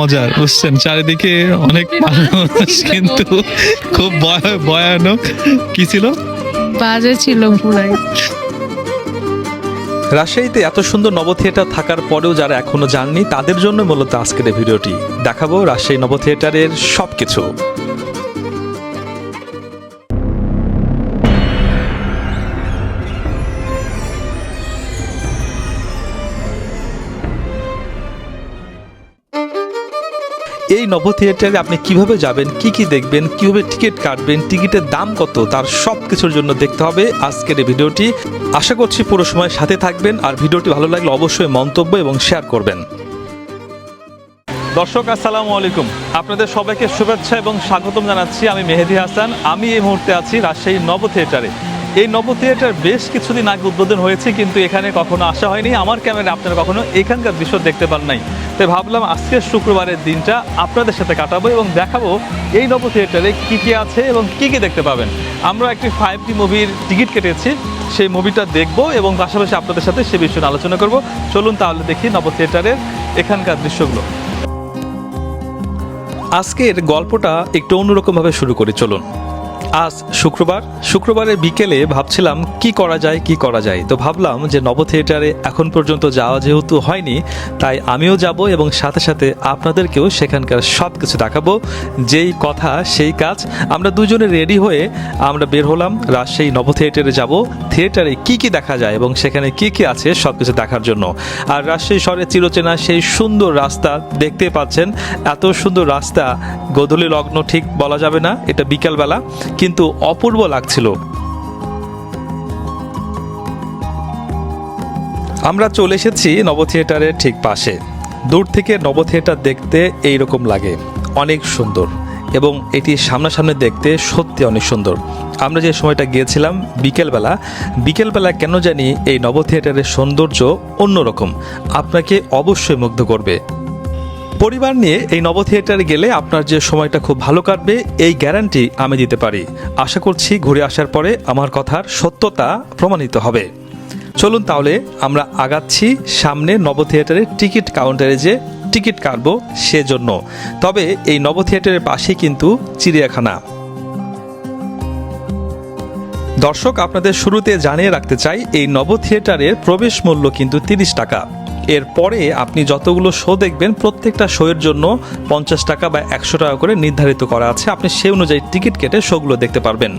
মজার বুঝছেন? চারিদিকে অনেক মানুষ কিন্তু খুব ভয়- ভয়ানক। কি ছিল? বাজে ছিল পুরাই। রাজশাহীতে এত সুন্দর নব থিয়েটার থাকার পরেও যারা এখনও যাননি তাদের জন্য মূলত আজকের ভিডিওটি। দেখাবো রাজশাহী নব থিয়েটারের সবকিছু। এই নব থিয়েটারে আপনি কীভাবে যাবেন, কি কি দেখবেন, কীভাবে টিকিট কাটবেন, টিকিটের দাম কত, তার সব কিছুর জন্য দেখতে হবে আজকের এই ভিডিওটি। আশা করছি পুরো সময় সাথে থাকবেন আর ভিডিওটি ভালো লাগলে অবশ্যই মন্তব্য এবং শেয়ার করবেন। দর্শক, আসসালামু আলাইকুম। আপনাদের সবাইকে শুভেচ্ছা এবং স্বাগতম জানাচ্ছি আমি মেহেদি হাসান। আমি এই মুহূর্তে আছি রাজশাহী নব থিয়েটারে এই নব থিয়েটার বেশ কিছুদিন আগে উদ্বোধন হয়েছে, কিন্তু এখানে কখনো আসা হয়নি। আমার ক্যামেরা আপনারা কখনো এখানকার দৃশ্য দেখতে পান নাই। তাই ভাবলাম আজকের শুক্রবারের দিনটা আপনাদের সাথে কাটাবো এবং দেখাবো এই নব থিয়েটারে কী কী আছে এবং কী কী দেখতে পাবেন। আমরা একটি ফাইভ ডি মুভির টিকিট কেটেছি, সেই মুভিটা দেখব এবং পাশাপাশি আপনাদের সাথে সে বিষয়ে আলোচনা করব। চলুন তাহলে দেখি নব থিয়েটারের এখানকার দৃশ্যগুলো। আজকের গল্পটা একটু অন্যরকমভাবে শুরু করি, চলুন। আজ শুক্রবার। শুক্রবারের বিকেলে ভাবছিলাম, কি করা যায়, কি করা যায়? তো ভাবলাম যে নব থিয়েটারে এখন পর্যন্ত যাওয়া যেহেতু হয়নি, তাই আমিও যাব এবং সাথে সাথে আপনাদেরকেও সেখানকার সব কিছু দেখাবো। যেই কথা, সেই কাজ। আমরা দুজনে রেডি হয়ে আমরা বের হলাম, রাজশাহী নব থিয়েটারে যাব। থিয়েটারে কি কি দেখা যায় এবং সেখানে কি কি আছে সব কিছু দেখার জন্য। আর রাজশাহী শহরের চিরচেনা সেই সুন্দর রাস্তা দেখতে পাচ্ছেন। এত সুন্দর রাস্তা, গোধূলি লগ্ন ঠিক বলা যাবে না, এটা বিকালবেলা। কিন্তু অপূর্ব লাগছিল। আমরা চলে এসেছি নব থিয়েটারের ঠিক পাশে। দূর থেকে নব থিয়েটার দেখতে এই রকম লাগে। অনেক সুন্দর। এবং এটি সামনাসামনি দেখতে সত্যি অনেক সুন্দর। আমরা যে সময়টা গিয়েছিলাম বিকেলবেলা বিকেলবেলা কেন জানি এই নব থিয়েটারের সৌন্দর্য অন্যরকম। আপনাকে অবশ্যই মুগ্ধ করবে। পরিবার নিয়ে এই নব থিয়েটারে গেলে আপনার যে সময়টা খুব ভালো কাটবে, এই গ্যারান্টি আমি দিতে পারি। আশা করছি ঘুরে আসার পরে আমার কথার সত্যতা প্রমাণিত হবে। চলুন তাহলে আমরা আগাচ্ছি সামনে নব থিয়েটারের টিকিট কাউন্টারে যে টিকিট কাটবো সেজন্য। তবে এই নব থিয়েটারের পাশেই কিন্তু চিড়িয়াখানা। দর্শক, আপনাদের শুরুতে জানিয়ে রাখতে চাই, এই নব থিয়েটারের প্রবেশ মূল্য কিন্তু তিরিশ টাকা। এরপরে আপনি যতগুলো শো দেখবেন, প্রত্যেকটা শোয়ের জন্য পঞ্চাশ টাকা বা একশো টাকা করে নির্ধারিত করা আছে। আপনি সেই অনুযায়ী টিকিট কেটে শোগুলো দেখতে পারবেন।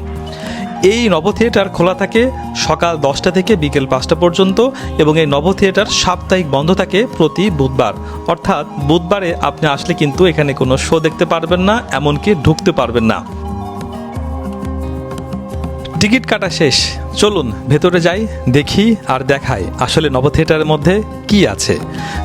এই নব থিয়েটার খোলা থাকে সকাল দশটা থেকে বিকেল পাঁচটা পর্যন্ত এবং এই নব থিয়েটার সাপ্তাহিক বন্ধ থাকে প্রতি বুধবার। অর্থাৎ বুধবারে আপনি আসলে কিন্তু এখানে কোনো শো দেখতে পারবেন না, এমনকি ঢুকতে পারবেন না। টিকিট কাটা শেষ। চলুন, ভেতরে যাই, দেখি আর দেখাই আসলে নব থিয়েটারের মধ্যে কি আছে।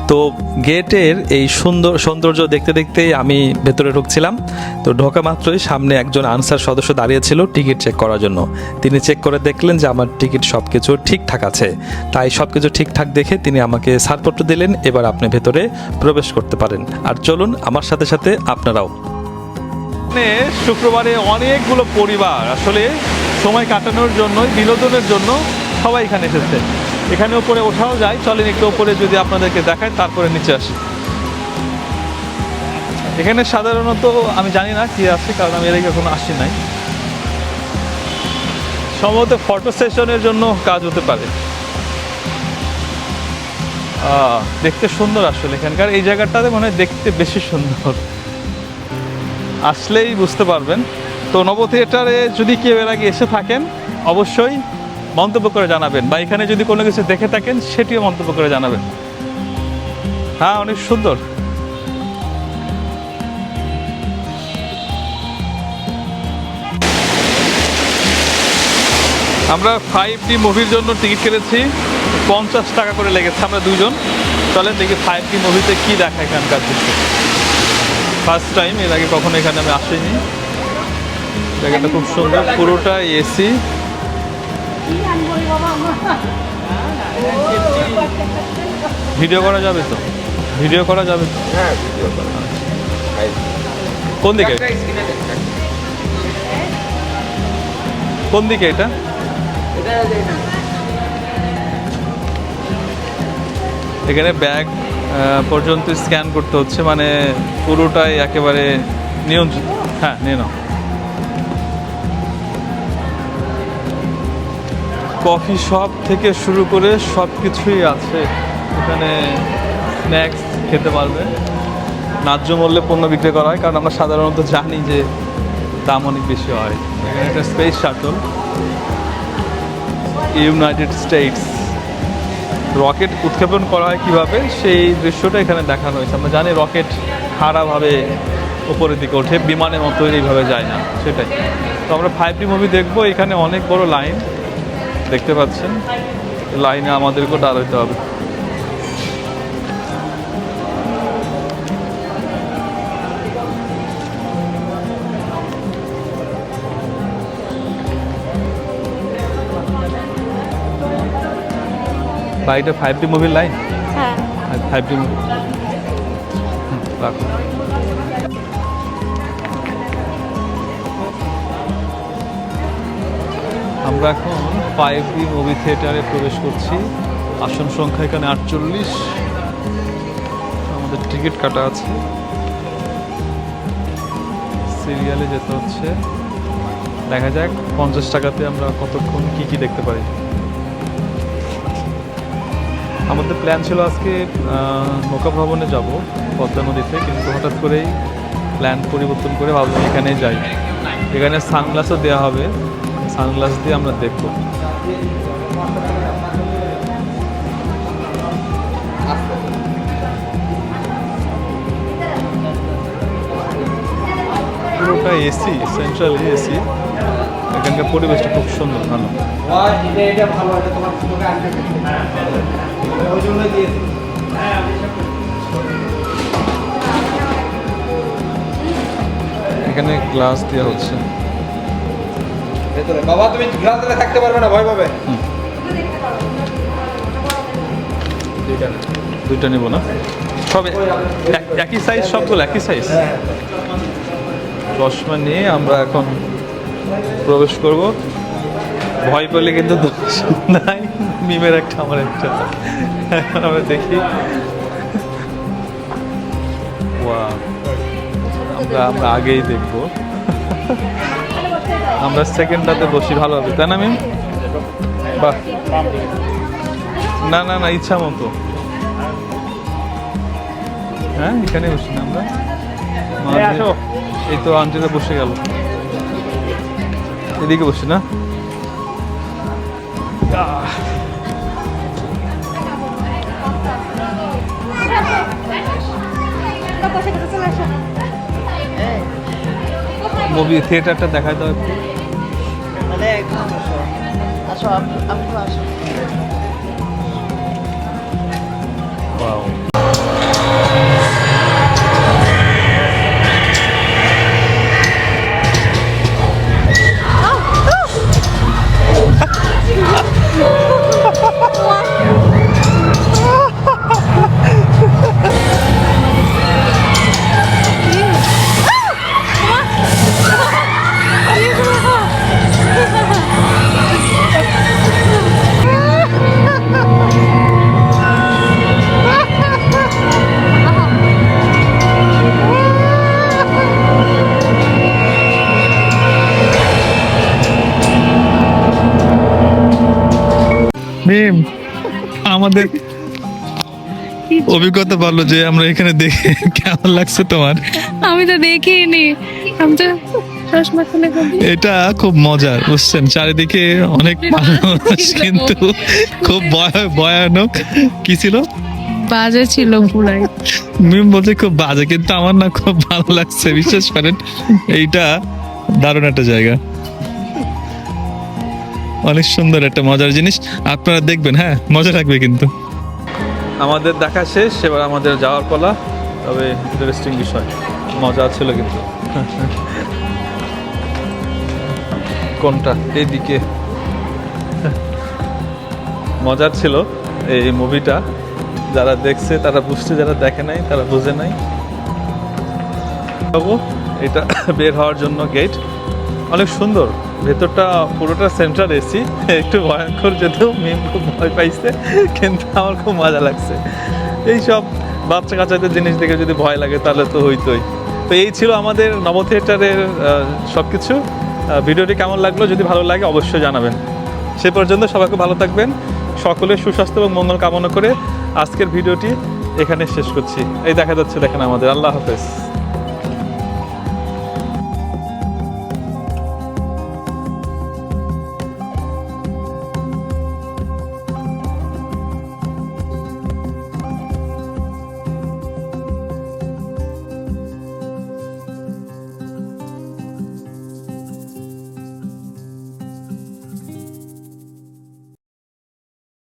তো গেটের এই সুন্দর সৌন্দর্য দেখতে দেখতে আমি ভেতরে ঢুকছিলাম। তো ঢোকা মাত্রই সামনে একজন আনসার সদস্য দাঁড়িয়েছিল টিকিট চেক করার জন্য। তিনি চেক করে দেখলেন যে আমার টিকিট সব কিছু ঠিকঠাক আছে। তাই সব কিছু ঠিকঠাক দেখে তিনি আমাকে ছাড়পত্র দিলেন। এবার আপনি ভেতরে প্রবেশ করতে পারেন। আর চলুন, আমার সাথে সাথে আপনারাও। এখানে শুক্রবারে অনেকগুলো পরিবার আসলে সময় কাটানোর জন্য বিনোদনের জন্য সবাই এখানে এসেছে। এখানে উপরে ওঠাও যায়, চলেন একটু উপরে যদি আপনাদেরকে দেখায়, তারপরে নিচে আসি। এখানে সাধারণত আমি জানি না কি আছে, কারণ আমি আগে কখনো আসি নাই। সম্ভবত ফটো সেশনের জন্য কাজ হতে পারে। দেখতে সুন্দর আসলে এখানকার। এই জায়গাটাতে মনে হয় দেখতে বেশি সুন্দর। আসলেই বুঝতে পারবেন। তো নব থিয়েটারে যদি কেউ এর আগে এসে থাকেন, অবশ্যই মন্তব্য করে জানাবেন বা এখানে যদি কোনো কিছু দেখে থাকেন, সেটিও মন্তব্য করে জানাবেন। হ্যাঁ অনেক সুন্দর। আমরা ফাইভ ডি মুভির জন্য টিকিট কেটেছি। পঞ্চাশ টাকা করে লেগেছে, আমরা দুজন। চলেন দেখি ফাইভ ডি মুভিতে কী দেখা এখানকার দৃশ্য। ফার্স্ট টাইম এর আগে কখনো এখানে আমি আসিনি। জায়গাটা খুব সুন্দর পুরোটা এসি ভিডিও করা যাবে তো? ভিডিও করা যাবে তো? কোন দিকে? কোন দিকে এটা? এখানে ব্যাগ পর্যন্ত স্ক্যান করতে হচ্ছে মানে পুরোটাই একেবারে নিয়ন্ত্রিত। হ্যাঁ নিয়ে নাও। কফি শপ থেকে শুরু করে সব কিছুই আছে। এখানে স্ন্যাক্স খেতে পারবে। ন্যায্য মূল্যে পণ্য বিক্রি করা হয়, কারণ আমরা সাধারণত জানি যে দাম অনেক বেশি হয়। এখানে একটা space shuttle United States rocket উৎক্ষেপণ করা হয় কীভাবে, সেই দৃশ্যটা এখানে দেখানো হয়েছে। আমরা জানি রকেট খাড়াভাবে ওপরের দিকে ওঠে, বিমানের মতো এইভাবে যায় না, সেটাই। তো আমরা ফাইভ ডি মুভি দেখব, এখানে অনেক বড় লাইন দেখতে পাচ্ছেন। লাইনে আমাদেরকেও দাঁড়াতে হবে। লাইটে ফাইভ ডি মুভির লাইন হ্যাঁ। ফাইভ ডি মুভি রাখো। আমরা এখন ফাইভ ডি মুভি থিয়েটারে প্রবেশ করছি। আসন সংখ্যা এখানে আটচল্লিশ। আমাদের টিকিট কাটা আছে। সিরিয়ালে যেতে হচ্ছে। দেখা যাক পঞ্চাশ টাকাতে আমরা কতক্ষণ কি কি দেখতে পারি। আমাদের প্ল্যান ছিল আজকে নৌকা ভ্রমণে যাব পদ্মা নদীতে, কিন্তু হঠাৎ করেই প্ল্যান পরিবর্তন করে ভাবলাম এখানে যাই। এখানে সানগ্লাসও দেওয়া হবে। সানগ্লাস দিয়ে আমরা দেখব। পুরোটা এসি সেন্ট্রাল এসি এখানকার পরিবেশটা খুব সুন্দর, ভালো। এখানে গ্লাস দেওয়া হচ্ছে। ভেতরে। বাবা তুমি গ্লাস দিলে থাকতে পারবে না ভয় পাবে। দুইটা নেব। না? সব এক- একই সাইজ সবগুলো একই সাইজ চশমা নিয়ে আমরা এখন প্রবেশ করব। ভয় পেলে কিন্তু দোষ নাই। মিমের একটা আমার একটা। এখন আমরা দেখি. আমরা আমরা আগেই দেখব। আমরা সেকেন্ডটাতে বসি ভালো হবে। তাই না মিম? বাহ। না না না ইচ্ছা মতো। হ্যাঁ এখানে বসি না আমরা? এই তো আন্টিরা বসে গেল। এদিকে বসি না। মুভি থিয়েটারটা দেখায় দাও একটু। আসো আসো আমাদের অভিজ্ঞতা বলল যে আমরা এখানে দেখে কেমন লাগছে তোমার? আমি তো দেখিনি। আমি তো এটা খুব মজার বুঝছেন? চারিদিকে অনেক মানুষ কিন্তু খুব ভয়- ভয়ানক। কি ছিল? বাজে ছিল পুরাই। মিম বলছে খুব বাজে কিন্তু আমার না খুব ভালো লাগছে বিশ্বাস করেন। এইটা দারুণ একটা জায়গা। অনেক সুন্দর, একটা মজার জিনিস। আপনারা দেখবেন হ্যাঁ মজা লাগবে কিন্তু। আমাদের দেখা শেষ, এবার আমাদের যাওয়ার পালা। তবে ইন্টারেস্টিং বিষয়, মজা ছিল কিন্তু। কোনটা? এইদিকে মজার ছিল এই মুভিটা। যারা দেখছে, তারা বুঝছে, যারা দেখে নাই, তারা বুঝে নাই। এটা বের হওয়ার জন্য গেট অনেক সুন্দর। ভেতরটা পুরোটা সেন্ট্রাল এসি একটু ভয়ঙ্কর যদিও মিম খুব ভয় পাইছে, কিন্তু আমার খুব মজা লাগছে। এইসব বাচ্চা কাচ্চাদের জিনিস দেখে যদি ভয় লাগে, তাহলে তো হইতোই। তো এই ছিল আমাদের নব থিয়েটারের সব কিছু ভিডিওটি কেমন লাগল, যদি ভালো লাগে অবশ্যই জানাবেন। সে পর্যন্ত সবাইকে ভালো থাকবেন সকলের সুস্বাস্থ্য এবং মঙ্গল কামনা করে আজকের ভিডিওটি এখানে শেষ করছি। এই দেখা যাচ্ছে দেখেন আমাদের। আল্লাহ হাফেজ।